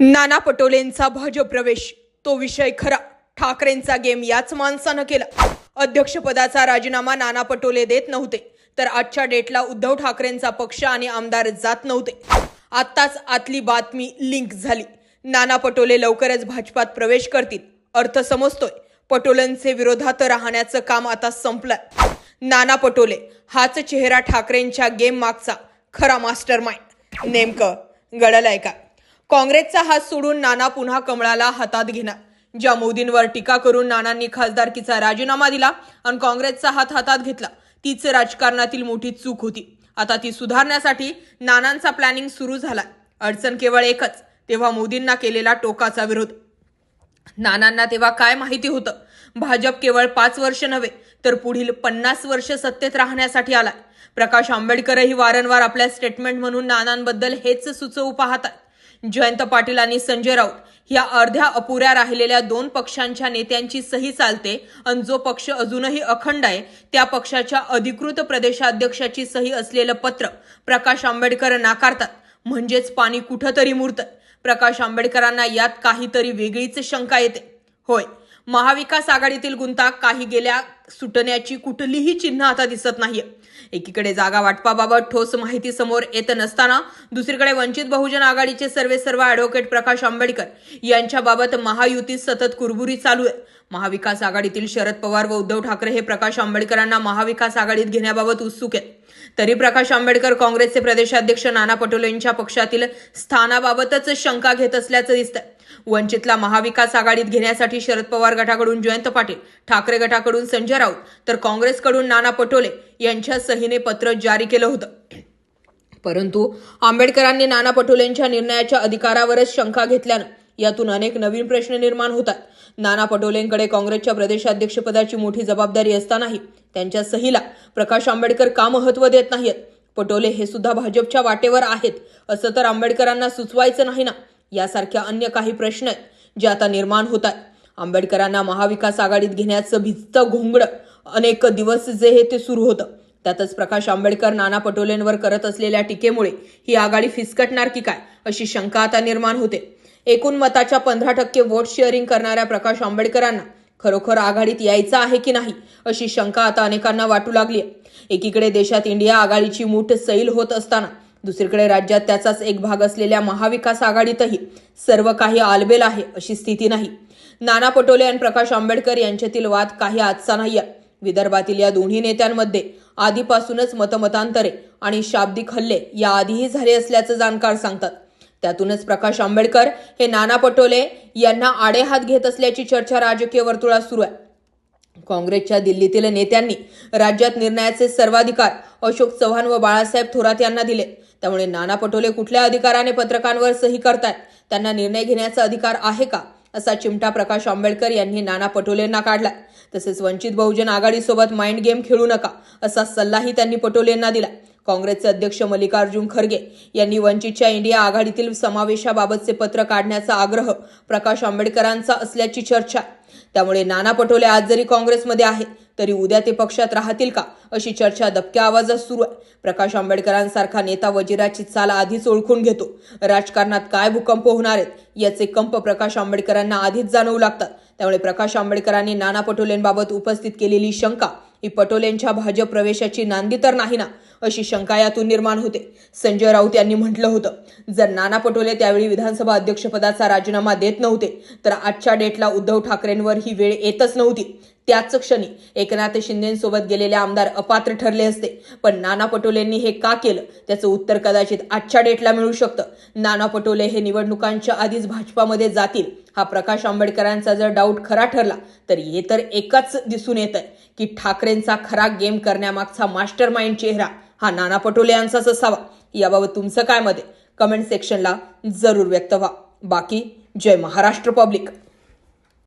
नाना पटोलेंचा भाजप प्रवेश. तो विषय खरा. ठाकरेंचा गेम याच माणसानं केला. अध्यक्षपदाचा राजीनामा नाना पटोले देत नव्हते. तर आजच्या डेटला उद्धव ठाकरेंचा पक्ष आणि आमदार जात नव्हते. आत्ताच आतली बातमी लिंक झाली. नाना पटोले लवकरच भाजपात प्रवेश करतील. अर्थ समजतोय. पटोलेंचे विरोधात राहण्याचं काम आता संपलं नाना पटोले हाच चेहरा ठाकरेंच्या गेम मागचा खरा मास्टर माइंड नेमकं गळलाय का? काँग्रेसचा हात सोडून नाना पुन्हा कमळाला हातात घेणार ज्या मोदींवर टीका करून नानांनी खासदारकीचा राजीनामा दिला आणि काँग्रेसचा हात हातात घेतला. तीच राजकारणातील मोठी चूक होती. आता ती सुधारण्यासाठी नानांचा प्लॅनिंग सुरू झाला अडचण केवळ एकच तेव्हा मोदींना केलेला टोकाचा विरोध. नानांना तेव्हा काय माहिती होतं? भाजप केवळ पाच वर्ष नव्हे तर पुढील पन्नास वर्ष सत्तेत राहण्यासाठी आलाय. प्रकाश आंबेडकरही वारंवार आपल्या स्टेटमेंट म्हणून नानांबद्दल हेच सुचवू पाहतात. जयंत पाटील आणि संजय राऊत या अर्ध्या अपुऱ्या राहिलेल्या दोन पक्षांच्या नेत्यांची सही चालते. आणि जो पक्ष अजूनही अखंड आहे त्या पक्षाच्या अधिकृत प्रदेशाध्यक्षाची सही असलेलं पत्र प्रकाश आंबेडकर नाकारतात. म्हणजेच पाणी कुठंतरी मुरतं. प्रकाश आंबेडकरांना यात काहीतरी वेगळीच शंका येते. होय महाविकास आघाडीतील गुंता काही गेल्या सुटण्याची कुठलीही चिन्ह आता दिसत नाहीये. एकीकडे जागा वाटपाबाबत ठोस माहिती समोर येत नसताना दुसरीकडे वंचित बहुजन आघाडीचे सर्वे सर्व ॲडव्होकेट प्रकाश आंबेडकर यांच्याबाबत महायुतीत सतत कुरबुरी चालू आहे. महाविकास आघाडीतील शरद पवार व उद्धव ठाकरे हे प्रकाश आंबेडकरांना महाविकास आघाडीत घेण्याबाबत उत्सुक आहेत. तरी प्रकाश आंबेडकर काँग्रेसचे प्रदेशाध्यक्ष नाना पटोले यांच्या पक्षातील स्थानाबाबतच शंका घेत असल्याचं दिसतंय. वंचितला महाविकास आघाडीत घेण्यासाठी शरद पवार गटाकडून जयंत पाटील ठाकरे गटाकडून संजय राऊत तर काँग्रेसकडून नाना पटोले यांच्या सहीने पत्र जारी केलं होतं. परंतु आंबेडकरांनी नाना पटोलेंच्या निर्णयाच्या अधिकारावरच शंका घेतल्यानं यातून अनेक नवीन प्रश्न निर्माण होतात. नाना पटोलेंकडे काँग्रेसच्या प्रदेशाध्यक्षपदाची मोठी जबाबदारी असतानाही त्यांच्या सहीला प्रकाश आंबेडकर का महत्त्व देत नाहीत पटोले हे सुद्धा भाजपच्या वाटेवर आहेत असं तर आंबेडकरांना सुचवायचं नाही ना? यासारख्या अन्य काही प्रश्न आहेत जे आता निर्माण होत आहेत. आंबेडकरांना महाविकास आघाडीत घेण्याचं भिजतं घोंगडं अनेक दिवस जे हे ते सुरू होतं. त्यातच प्रकाश आंबेडकर नाना पटोलेंवर करत असलेल्या टीकेमुळे ही आघाडी फिसकटणार की काय अशी शंका आता निर्माण होते. एकूण मताच्या पंधरा टक्के वोट शेअरिंग करणाऱ्या प्रकाश आंबेडकरांना खरोखर आघाडीत यायचं आहे की नाही अशी शंका आता अनेकांना वाटू लागली आहे. एकीकडे देशात इंडिया आघाडीची मूठ सैल होत असताना दुसरीकडे राज्यात त्याचाच एक भाग असलेल्या महाविकास आघाडीतही सर्व काही आलबेल आहे अशी स्थिती नाही. नाना पटोले आणि प्रकाश आंबेडकर यांच्यातील वाद काही आजचा नाही विदर्भातील या दोन्ही नेत्यांमध्ये आधीपासूनच मतमतांतरे आणि शाब्दिक हल्ले याआधीही झाले असल्याचं जाणकार सांगतात. त्यातूनच प्रकाश आंबेडकर हे नाना पटोले यांना आडेहात घेत असल्याची चर्चा राजकीय वर्तुळात सुरू आहे. काँग्रेसच्या दिल्लीतील नेत्यांनी राज्यात निर्णयाचे सर्वाधिकार अशोक चव्हाण व बाळासाहेब थोरात यांना दिले. त्यामुळे नाना पटोले कुठल्या अधिकाराने पत्रकांवर सही करतायत? त्यांना निर्णय घेण्याचा अधिकार आहे का? असा चिमटा प्रकाश आंबेडकर यांनी नाना पटोलेंना काढला तसेच वंचित बहुजन आघाडीसोबत माइंड गेम खेळू नका असा सल्लाही त्यांनी पटोलेंना दिला काँग्रेसचे अध्यक्ष मल्लिकार्जुन खरगे यांनी वंचितच्या इंडिया आघाडीतील समावेशाबाबतचे पत्र काढण्याचा आग्रह प्रकाश आंबेडकरांचा असल्याची चर्चा त्यामुळे नाना पटोले आज जरी काँग्रेसमध्ये आहेत तरी उद्या ते पक्षात राहतील का? अशी चर्चा दबक्या आवाजात सुरू आहे. प्रकाश आंबेडकरांसारखा नेता वजिराची चाल आधीच ओळखून घेतो. राजकारणात काय भूकंप होणार आहेत याचे कंप प्रकाश आंबेडकरांना आधीच जाणवू लागतात. त्यामुळे प्रकाश आंबेडकरांनी नाना पटोलेंबाबत उपस्थित केलेली शंका ही पटोलेंच्या भाजप प्रवेशाची नांदी तर नाही ना? अशी शंका यातून निर्माण होते. संजय राऊत यांनी म्हटलं होतं जर नाना पटोले त्यावेळी विधानसभा अध्यक्षपदाचा राजीनामा देत नव्हते तर आजच्या डेटला उद्धव ठाकरेंवर ही वेळ येतच नव्हती. त्याच क्षणी एकनाथ शिंदेसोबत गेलेले आमदार अपात्र ठरले असते. पण नाना पटोलेंनी हे का केलं? त्याचं उत्तर कदाचित आजच्या डेटला मिळू शकतं. नाना पटोले हे निवडणुकांच्या आधीच भाजपामध्ये जातील. हा प्रकाश आंबेडकरांचा जर डाऊट खरा ठरला तर हे तर एकच दिसून येत आहे की ठाकरेंचा खरा गेम करण्यामागचा मास्टर माइंड चेहरा हा नाना पटोले यांचाच असावा. याबाबत तुमचं काय मत कमेंट सेक्शनला जरूर व्यक्त व्हा. बाकी जय महाराष्ट्र पब्लिक